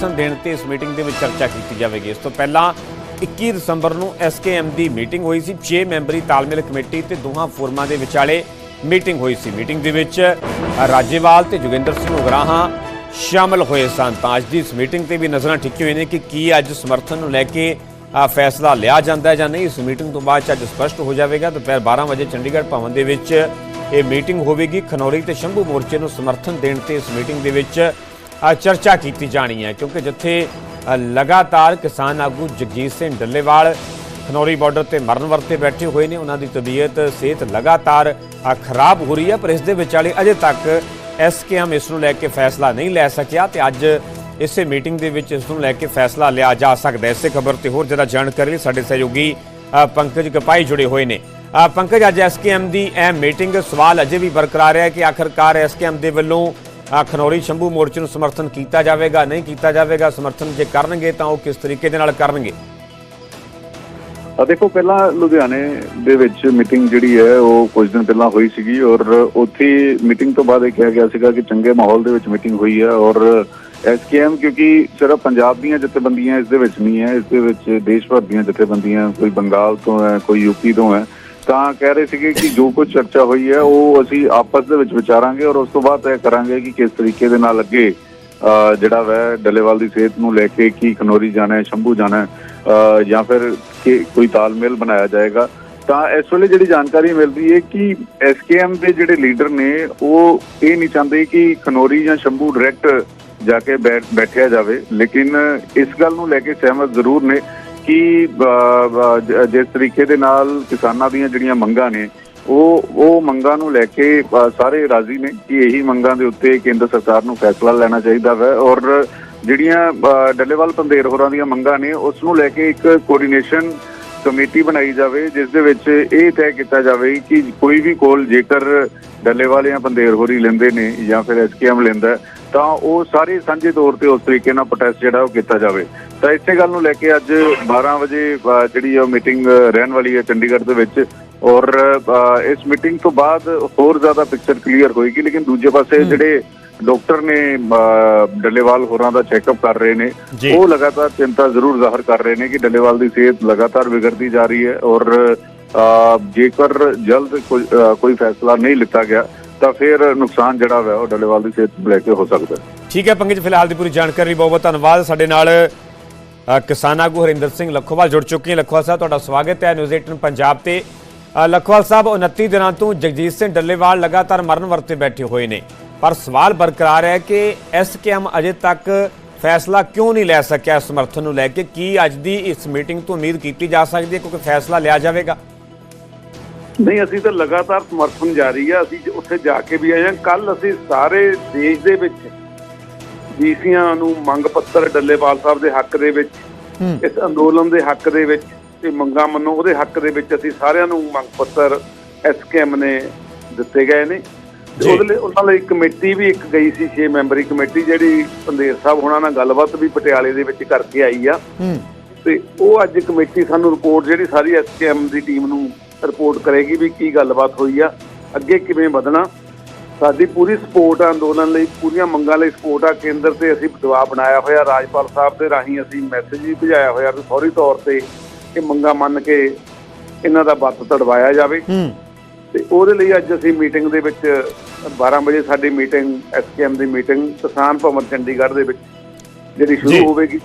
ਸਮਰਥਨ ਦੇਣ ਤੇ ਇਸ ਮੀਟਿੰਗ ਦੇ ਵਿੱਚ ਚਰਚਾ ਕੀਤੀ ਜਾਵੇਗੀ। ਇਸ ਤੋਂ ਪਹਿਲਾਂ 21 ਦਸੰਬਰ ਨੂੰ ਐਸਕੇਐਮ ਦੀ ਮੀਟਿੰਗ ਹੋਈ ਸੀ। 6 ਮੈਂਬਰੀ ਤਾਲਮੇਲ ਕਮੇਟੀ ਤੇ ਦੋਹਾਂ ਫੋਰਮਾਂ ਦੇ ਵਿਚਾਲੇ ਮੀਟਿੰਗ ਹੋਈ ਸੀ। ਮੀਟਿੰਗ ਦੇ ਵਿੱਚ ਰਾਜੇਵਾਲ ਤੇ ਜੋਗਿੰਦਰ ਸਿੰਘ ਉਗਰਾਹਾਂ ਸ਼ਾਮਲ ਹੋਏ ਸਨ। ਤਾਂ ਅੱਜ ਦੀ ਇਸ ਮੀਟਿੰਗ ਤੇ ਵੀ ਨਜ਼ਰਾਂ ਟਿੱਕੀ ਹੋਈ ਨੇ ਕਿ ਕੀ ਅੱਜ ਸਮਰਥਨ ਨੂੰ ਲੈ ਕੇ ਫੈਸਲਾ ਲਿਆ ਜਾਂਦਾ ਹੈ ਜਾਂ ਨਹੀਂ। ਇਸ ਮੀਟਿੰਗ ਤੋਂ ਬਾਅਦ 'ਚ ਅੱਜ ਸਪਸ਼ਟ ਹੋ ਜਾਵੇਗਾ। ਦੁਪਹਿਰ 12 ਵਜੇ ਚੰਡੀਗੜ੍ਹ ਭਵਨ ਦੇ ਵਿੱਚ ਇਹ ਮੀਟਿੰਗ ਹੋਵੇਗੀ। ਖਨੌਰੀ ਤੇ ਸ਼ੰਭੂ ਮੋਰਚੇ ਨੂੰ ਸਮਰਥਨ ਦੇਣ ਤੇ ਇਸ ਮੀਟਿੰਗ ਦੇ ਵਿੱਚ ਚਰਚਾ ਕੀਤੀ ਜਾਣੀ ਹੈ, ਕਿਉਂਕਿ ਜਿੱਥੇ ਲਗਾਤਾਰ ਕਿਸਾਨ ਆਗੂ ਜਗਜੀਤ ਸਿੰਘ ਡੱਲੇਵਾਲ ਖਨੌਰੀ ਬਾਰਡਰ ਤੇ ਮਰਨ ਵਰਤੇ ਬੈਠੇ ਹੋਏ ਨੇ, ਉਹਨਾਂ ਦੀ ਤਬੀਅਤ, ਸਿਹਤ ਲਗਾਤਾਰ ਖਰਾਬ ਹੋ ਰਹੀ ਹੈ, ਪਰ ਇਸ ਦੇ ਵਿਚਾਲੇ ਅਜੇ ਤੱਕ ਐਸਕੇਐਮ ਇਸ ਨੂੰ ਲੈ ਕੇ ਫੈਸਲਾ ਨਹੀਂ ਲੈ ਸਕਿਆ ਤੇ ਅੱਜ ਇਸੇ ਮੀਟਿੰਗ ਦੇ ਵਿੱਚ ਇਸ ਨੂੰ ਲੈ ਕੇ ਫੈਸਲਾ ਲਿਆ ਜਾ ਸਕਦਾ ਹੈ। ਇਸੇ ਖਬਰ ਤੇ ਹੋਰ ਜ਼ਿਆਦਾ ਜਾਣਕਾਰੀ ਲਈ ਸਾਡੇ ਸਹਿਯੋਗੀ ਪੰਕਜ ਕਪਾਈ ਜੁੜੇ ਹੋਏ ਨੇ। ਪੰਕਜ, ਅੱਜ ਐਸਕੇਐਮ ਦੀ ਇਹ ਮੀਟਿੰਗ ਸਵਾਲ ਅਜੇ ਵੀ ਬਰਕਰਾਰ ਹੈ ਕਿ ਆਖਰਕਾਰ ਐਸਕੇਐਮ ਦੇ ਵੱਲੋਂ ਖਨੌਰੀ ਸ਼ੰਭੂ ਮੋਰਚੇ ਨੂੰ ਸਮਰਥਨ ਕੀਤਾ ਜਾਵੇਗਾ, ਨਹੀਂ ਕੀਤਾ ਜਾਵੇਗਾ, ਸਮਰਥਨ ਜੇ ਕਰਨਗੇ ਤਾਂ ਉਹ ਕਿਸ ਤਰੀਕੇ ਦੇ ਨਾਲ ਕਰਨਗੇ? ਦੇਖੋ, ਪਹਿਲਾਂ ਲੁਧਿਆਣੇ ਦੇ ਵਿੱਚ ਮੀਟਿੰਗ ਜਿਹੜੀ ਹੈ, ਉਹ ਕੁਝ ਦਿਨ ਪਹਿਲਾਂ ਹੋਈ ਸੀਗੀ ਔਰ ਉੱਥੇ ਮੀਟਿੰਗ ਤੋਂ ਬਾਅਦ ਇਹ ਕਿਹਾ ਗਿਆ ਸੀਗਾ ਕਿ ਚੰਗੇ ਮਾਹੌਲ ਦੇ ਵਿੱਚ ਮੀਟਿੰਗ ਹੋਈ ਹੈ ਔਰ ਐਸਕੇਐਮ ਕਿਉਂਕਿ ਸਿਰਫ ਪੰਜਾਬ ਦੀਆਂ ਜਥੇਬੰਦੀਆਂ ਇਸ ਦੇ ਵਿੱਚ ਨਹੀਂ ਹੈ, ਇਸ ਦੇ ਵਿੱਚ ਦੇਸ਼ ਭਰ ਦੀਆਂ ਜਥੇਬੰਦੀਆਂ, ਕੋਈ ਬੰਗਾਲ ਤੋਂ ਹੈ, ਕੋਈ ਯੂਪੀ ਤੋਂ ਹੈ। ਤਾਂ ਕਹਿ ਰਹੇ ਸੀਗੇ ਕਿ ਜੋ ਕੁਝ ਚਰਚਾ ਹੋਈ ਹੈ, ਉਹ ਅਸੀਂ ਆਪਸ ਦੇ ਵਿੱਚ ਵਿਚਾਰਾਂਗੇ ਔਰ ਉਸ ਤੋਂ ਬਾਅਦ ਤੈਅ ਕਰਾਂਗੇ ਕਿ ਕਿਸ ਤਰੀਕੇ ਦੇ ਨਾਲ ਅੱਗੇ ਅਹ ਜਿਹੜਾ ਵੈ ਡੱਲੇਵਾਲ ਦੀ ਸਿਹਤ ਨੂੰ ਲੈ ਕੇ ਕੀ ਖਨੋਰੀ ਜਾਣਾ ਹੈ, ਸ਼ੰਭੂ ਜਾਣਾ ਹੈ ਅਹ ਜਾਂ ਫਿਰ ਕੋਈ ਤਾਲਮੇਲ ਬਣਾਇਆ ਜਾਏਗਾ। ਤਾਂ ਇਸ ਵੇਲੇ ਜਿਹੜੀ ਜਾਣਕਾਰੀ ਮਿਲਦੀ ਹੈ ਕਿ ਐਸਕੇਐਮ ਦੇ ਜਿਹੜੇ ਲੀਡਰ ਨੇ, ਉਹ ਇਹ ਨਹੀਂ ਚਾਹੁੰਦੇ ਕਿ ਖਨੋਰੀ ਜਾਂ ਸ਼ੰਭੂ ਡਾਇਰੈਕਟ ਜਾ ਕੇ ਬੈਠ- ਬੈਠਿਆ ਜਾਵੇ। ਲੇਕਿਨ ਇਸ ਗੱਲ ਨੂੰ ਲੈ ਕੇ ਸਹਿਮਤ ਜ਼ਰੂਰ ਨੇ। ਕਿ ਜਿਸ ਤਰੀਕੇ ਦੇ ਨਾਲ ਕਿਸਾਨਾਂ ਦੀਆਂ ਜਿਹੜੀਆਂ ਮੰਗਾਂ ਨੇ, ਉਹ ਉਹ ਮੰਗਾਂ ਨੂੰ ਲੈ ਕੇ ਸਾਰੇ ਰਾਜ਼ੀ ਨੇ ਕਿ ਇਹੀ ਮੰਗਾਂ ਦੇ ਉੱਤੇ ਕੇਂਦਰ ਸਰਕਾਰ ਨੂੰ ਫੈਸਲਾ ਲੈਣਾ ਚਾਹੀਦਾ ਹੈ ਔਰ ਜਿਹੜੀਆਂ ਡੱਲੇਵਾਲ ਪੰਦੇਰ ਹੋਰਾਂ ਦੀਆਂ ਮੰਗਾਂ ਨੇ, ਉਸ ਨੂੰ ਲੈ ਕੇ ਇੱਕ ਕੋਆਰਡੀਨੇਸ਼ਨ ਕਮੇਟੀ ਬਣਾਈ ਜਾਵੇ, ਜਿਸ ਦੇ ਵਿੱਚ ਇਹ ਤੈਅ ਕੀਤਾ ਜਾਵੇ ਕਿ ਕੋਈ ਵੀ ਕੋਲ ਜੇਕਰ ਡੱਲੇਵਾਲ ਜਾਂ ਪੰਦੇਰ ਹੋਰੀ ਲੈਂਦੇ ਨੇ ਜਾਂ ਫਿਰ ਐਸਕੇਐਮ ਲੈਂਦਾ ਤਾਂ ਉਹ ਸਾਰੇ ਸਾਂਝੇ ਤੌਰ ਤੇ ਉਸ ਤਰੀਕੇ ਨਾਲ ਪ੍ਰੋਟੈਸਟ ਜਿਹੜਾ ਉਹ ਕੀਤਾ ਜਾਵੇ ਤਾਂ ਇਸੇ ਗੱਲ ਨੂੰ ਲੈ ਕੇ ਅੱਜ 12 ਵਜੇ ਜਿਹੜੀ ਉਹ ਮੀਟਿੰਗ ਰਹਿਣ ਵਾਲੀ ਹੈ ਚੰਡੀਗੜ੍ਹ ਦੇ ਵਿੱਚ ਔਰ ਇਸ ਮੀਟਿੰਗ ਤੋਂ ਬਾਅਦ ਹੋਰ ਜ਼ਿਆਦਾ ਪਿਕਚਰ ਕਲੀਅਰ ਹੋਏਗੀ ਲੇਕਿਨ ਦੂਜੇ ਪਾਸੇ ਜਿਹੜੇ ਡਾਕਟਰ ਨੇ ਡੱਲੇਵਾਲ ਹੋਰਾਂ ਦਾ ਚੈੱਕਅਪ ਕਰ ਰਹੇ ਨੇ। ਉਹ ਲਗਾਤਾਰ ਚਿੰਤਾ ਜ਼ਰੂਰ ਜ਼ਾਹਰ ਕਰ ਰਹੇ ਨੇ ਕਿ ਡੱਲੇਵਾਲ ਦੀ ਸਿਹਤ ਲਗਾਤਾਰ ਵਿਗੜਦੀ ਜਾ ਰਹੀ ਹੈ ਔਰ ਜੇਕਰ ਜਲਦ ਕੋਈ ਫੈਸਲਾ ਨਹੀਂ ਲਿੱਤਾ ਗਿਆ ਤਾਂ ਫਿਰ ਨੁਕਸਾਨ ਜਿਹੜਾ ਹੈ ਉਹ ਡੱਲੇਵਾਲ ਦੀ ਸਿਹਤ ਨੂੰ ਲੈ ਕੇ ਹੋ ਸਕਦਾ ਠੀਕ ਹੈ ਪੰਕਜ ਫਿਲਹਾਲ ਦੀ ਪੂਰੀ ਜਾਣਕਾਰੀ ਲਈ ਬਹੁਤ ਬਹੁਤ ਧੰਨਵਾਦ। ਸਾਡੇ ਨਾਲ ਕਿਸਾਨ ਆਗੂ ਹਰਿੰਦਰ ਸਿੰਘ ਲੱਖੋਵਾਲ ਜੁੜ ਚੁੱਕੇ ਹਨ ਲੱਖੋਵਾਲ ਸਾਹਿਬ ਤੁਹਾਡਾ ਸਵਾਗਤ ਹੈ ਨਿਊਜ਼ 18 ਪੰਜਾਬ ਤੇ। ਅ, ਸਾਹਿਬ 29 ਦਿਨਾਂ ਤੋਂ ਜਗਜੀਤ ਸਿੰਘ ਡੱਲੇਵਾਲ ਲਗਾਤਾਰ ਮਰਨ ਵਰਤੇ ਬੈਠੇ ਹੋਏ ਨੇ। ਪਰ ਸਵਾਲ ਬਰਕਰਾਰ ਹੈ ਕਿ ਐਸਕੇਐਮ ਅਜੇ ਤੱਕ ਫੈਸਲਾ ਕਿਉਂ ਨਹੀਂ ਲੈ ਸਕਿਆ ਸਮਰਥਨ ਨੂੰ ਲੈ ਕੇ? ਕੀ ਅੱਜ ਦੀ ਇਸ ਮੀਟਿੰਗ ਤੋਂ ਉਮੀਦ ਕੀਤੀ ਜਾ ਸਕਦੀ ਹੈ ਕਿਉਂਕਿ ਫੈਸਲਾ ਲਿਆ ਜਾਵੇਗਾ? ਨਹੀਂ ਅਸੀਂ ਤਾਂ ਲਗਾਤਾਰ ਸਮਰਥਨ ਜਾਰੀ ਆ। ਅਸੀਂ ਉੱਥੇ ਜਾ ਕੇ ਵੀ ਆਏ ਕੱਲ ਅਸੀਂ ਸਾਰੇ ਦੇਸ਼ ਦੇ ਵਿੱਚ ਡੀਸੀਆਂ ਨੂੰ ਮੰਗ ਪੱਤਰ ਡੱਲੇਵਾਲ ਸਾਹਿਬ ਦੇ ਹੱਕ ਦੇ ਵਿੱਚ ਇਸ ਅੰਦੋਲਨ ਦੇ ਹੱਕ ਦੇ ਵਿੱਚ ਤੇ ਮੰਗਾਂ ਮੰਨੋ ਉਹਦੇ ਹੱਕ ਦੇ ਵਿੱਚ ਅਸੀਂ ਸਾਰਿਆਂ ਨੂੰ ਮੰਗ ਪੱਤਰ ਐਸਕੇਐਮ ਨੇ ਦਿੱਤੇ ਗਏ ਨੇ। ਉਹਦੇ ਲਈ ਉਹਨਾਂ ਲਈ ਕਮੇਟੀ ਵੀ ਇੱਕ ਗਈ ਸੀ 6 ਮੈਂਬਰੀ ਕਮੇਟੀ ਜਿਹੜੀ ਪੰਦੇਰ ਸਾਹਿਬ ਹੁਣਾਂ ਨਾਲ ਗੱਲਬਾਤ ਵੀ ਪਟਿਆਲੇ ਦੇ ਵਿੱਚ ਕਰਕੇ ਆਈ ਆ। ਤੇ ਉਹ ਅੱਜ ਕਮੇਟੀ ਸਾਨੂੰ ਰਿਪੋਰਟ ਜਿਹੜੀ ਸਾਰੀ ਐਸਕੇਐਮ ਦੀ ਟੀਮ ਨੂੰ ਰਿਪੋਰਟ ਕਰੇਗੀ ਵੀ ਕੀ ਗੱਲਬਾਤ ਹੋਈ ਆ ਅੱਗੇ ਕਿਵੇਂ ਵਧਣਾ। ਸਾਡੀ ਪੂਰੀ ਸਪੋਰਟ ਆ ਅੰਦੋਲਨ ਲਈ ਪੂਰੀਆਂ ਮੰਗਾਂ ਲਈ ਸਪੋਰਟ ਆ ਕੇਂਦਰ ਤੇ ਅਸੀਂ ਦਬਾਅ ਬਣਾਇਆ ਹੋਇਆ ਰਾਜਪਾਲ ਸਾਹਿਬ ਦੇ ਰਾਹੀਂ ਅਸੀਂ ਮੈਸੇਜ ਵੀ ਭਜਾਇਆ ਹੋਇਆ ਵੀ ਫੌਰੀ ਤੌਰ ਤੇ ਇਹ ਮੰਗਾਂ ਮੰਨ ਕੇ ਇਹਨਾਂ ਦਾ ਬੱਤ ਤੜਵਾਇਆ ਜਾਵੇ। ਤੇ ਉਹਦੇ ਲਈ ਅੱਜ ਅਸੀਂ ਮੀਟਿੰਗ ਦੇ ਵਿੱਚ 12 ਵਜੇ ਸਾਡੀ ਮੀਟਿੰਗ ਐਸਕੇਐਮ ਦੀ ਮੀਟਿੰਗ ਕਿਸਾਨ ਭਵਨ ਚੰਡੀਗੜ੍ਹ ਦੇ ਵਿੱਚ ਜਿਹੜੀ। ਸ਼ੁਰੂ ਹੋਵੇਗੀ।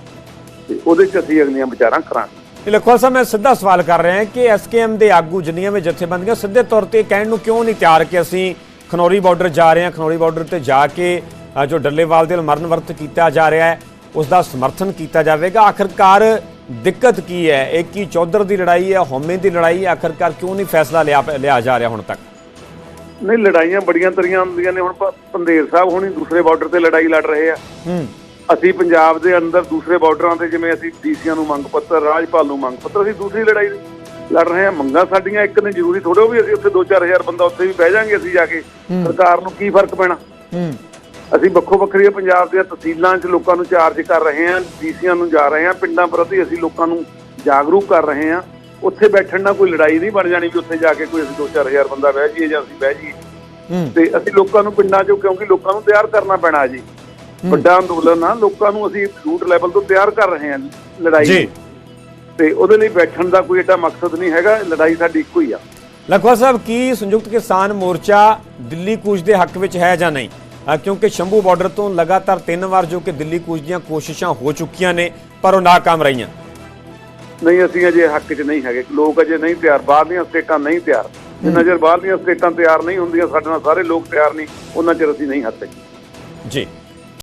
ਤੇ ਉਹਦੇ 'ਚ ਅਸੀਂ ਅਗਲੀਆਂ ਵਿਚਾਰਾਂ ਕਰਾਂਗੇ। ਇਹ ਲਖਵਾਲ ਸਾਹਿਬ ਮੈਂ ਸਿੱਧਾ ਸਵਾਲ ਕਰ ਰਿਹਾ ਕਿ ਐਸਕੇਐਮ ਦੇ ਆਗੂ ਜਿੰਨੀਆਂ ਵੀ ਜਥੇਬੰਦੀਆਂ ਸਿੱਧੇ ਤੌਰ ਤੇ ਕਹਿਣ ਨੂੰ ਕਿਉਂ ਨਹੀਂ ਤਿਆਰ ਕਿ ਅਸੀਂ ਖਨੌਰੀ ਬਾਰਡਰ ਜਾ ਰਹੇ ਹਾਂ? ਖਨੌਰੀ ਬਾਰਡਰ ਤੇ ਜਾ ਕੇ ਜੋ ਡੱਲੇਵਾਲ ਦੇ ਮਰਨ ਵਰਤ ਕੀਤਾ ਜਾ ਰਿਹਾ ਹੈ ਉਸ ਦਾ ਸਮਰਥਨ ਕੀਤਾ ਜਾਵੇਗਾ। ਆਖਰਕਾਰ ਦਿੱਕਤ ਕੀ ਹੈ? ਇਹ ਕੀ ਚੌਧਰ ਦੀ ਲੜਾਈ ਹੈ ਹਉਮੈ ਦੀ ਲੜਾਈ ਹੈ? ਆਖਰਕਾਰ ਕਿਉਂ ਨਹੀਂ ਫੈਸਲਾ ਲਿਆ ਲਿਆ ਜਾ ਰਿਹਾ ਹੁਣ ਤੱਕ? ਨਹੀਂ ਲੜਾਈਆਂ ਬੜੀਆਂ ਤਰੀਆਂ ਹੁੰਦੀਆਂ ਨੇ। ਹੁਣ ਪੰਦੇਰ ਸਾਹਿਬ ਹੁਣੀ ਦੂਸਰੇ ਬਾਰਡਰ ਤੇ ਲੜਾਈ ਲੜ ਰਹੇ ਆ। ਹੂੰ। ਅਸੀਂ ਪੰਜਾਬ ਦੇ ਅੰਦਰ ਦੂਸਰੇ ਬਾਰਡਰਾਂ ਤੇ ਜਿਵੇਂ ਅਸੀਂ ਡੀਸੀਆਂ ਨੂੰ ਮੰਗ ਪੱਤਰ ਰਾਜਪਾਲ ਨੂੰ ਮੰਗ ਪੱਤਰ ਅਸੀਂ ਦੂਸਰੀ ਲੜਾਈ ਲੜ ਰਹੇ ਹਾਂ। ਮੰਗਾਂ ਸਾਡੀਆਂ ਇੱਕ ਨੇ ਜ਼ਰੂਰੀ ਥੋੜੇ ਵੀ ਅਸੀਂ ਉੱਥੇ 2-4000 ਬੰਦਾ ਉੱਥੇ ਵੀ ਬਹਿ ਜਾਾਂਗੇ ਅਸੀਂ ਜਾ ਕੇ। ਸਰਕਾਰ ਨੂੰ ਕੀ ਫ਼ਰਕ ਪੈਣਾ? ਅਸੀਂ ਵੱਖੋ ਵੱਖਰੀਆਂ ਪੰਜਾਬ ਦੀਆਂ ਤਹਿਸੀਲਾਂ 'ਚ ਲੋਕਾਂ ਨੂੰ ਚਾਰਜ ਕਰ ਰਹੇ ਹਾਂ ਡੀਸੀਆਂ ਨੂੰ ਜਾ ਰਹੇ ਹਾਂ ਪਿੰਡਾਂ ਪ੍ਰਤੀ ਅਸੀਂ ਲੋਕਾਂ ਨੂੰ ਜਾਗਰੂਕ ਕਰ ਰਹੇ ਹਾਂ। ਉੱਥੇ ਬੈਠਣ ਨਾਲ ਕੋਈ ਲੜਾਈ ਨਹੀਂ ਬਣ ਜਾਣੀ ਵੀ ਉੱਥੇ ਜਾ ਕੇ ਕੋਈ ਅਸੀਂ 2-4000 ਬੰਦਾ ਬਹਿ ਜਾਈਏ ਜਾਂ ਅਸੀਂ ਬਹਿ ਜਾਈਏ। ਤੇ ਅਸੀਂ ਲੋਕਾਂ ਨੂੰ ਪਿੰਡਾਂ 'ਚੋਂ ਕਿਉਂਕਿ ਲੋਕਾਂ ਨੂੰ ਤਿਆਰ ਕਰਨਾ ਪੈਣਾ ਜੀ। ਵੱਡਾ ਅੰਦੋਲਨ ਆ ਲੋਕਾਂ ਨੂੰ ਅਸੀਂ ਰੂਟ ਲੈਵਲ ਤੋਂ ਤਿਆਰ ਕਰ ਰਹੇ ਹਾਂ ਲੜਾਈ। ਜੀ। ਤੇ ਉਹਦੇ ਲਈ ਬੈਠਣ ਦਾ ਕੋਈ ਏਡਾ ਮਕਸਦ ਨਹੀਂ ਹੈਗਾ ਲੜਾਈ ਸਾਡੀ ਇੱਕੋ ਹੀ ਆ। ਲਖਵਾ ਸਾਹਿਬ ਕੀ ਸੰਯੁਕਤ ਕਿਸਾਨ ਮੋਰਚਾ ਦਿੱਲੀ ਕੂਚ ਦੇ ਹੱਕ ਵਿੱਚ ਹੈ ਜਾਂ ਨਹੀਂ? ਕਿਉਂਕਿ ਸ਼ੰਭੂ ਬਾਰਡਰ ਤੋਂ ਲਗਾਤਾਰ ਤਿੰਨ ਵਾਰ ਜੋ ਕਿ ਦਿੱਲੀ ਕੂਚ ਦੀਆਂ ਕੋਸ਼ਿਸ਼ਾਂ ਹੋ ਚੁੱਕੀਆਂ ਨੇ ਪਰ ਉਹ ਨਾਕਾਮ ਰਹੀਆਂ। ਨਹੀਂ ਅਸੀਂ ਅਜੇ ਹੱਕ 'ਚ ਨਹੀਂ ਹੈਗੇ। ਲੋਕ ਅਜੇ ਨਹੀਂ ਤਿਆਰ ਬਾਹਰਲੀਆਂ ਸਟੇਟਾਂ ਨਹੀਂ ਤਿਆਰ। ਜਿੰਨਾ ਚਿਰ ਬਾਹਰਲੀਆਂ ਸਟੇਟਾਂ ਤਿਆਰ ਨਹੀਂ ਹੁੰਦੀਆਂ ਸਾਡੇ ਨਾਲ ਸਾਰੇ ਲੋਕ ਤਿਆਰ ਨਹੀਂ ਉਹਨਾਂ ਚਿਰ ਅਸੀਂ ਨਹੀਂ ਹੱਥ ਜੀ।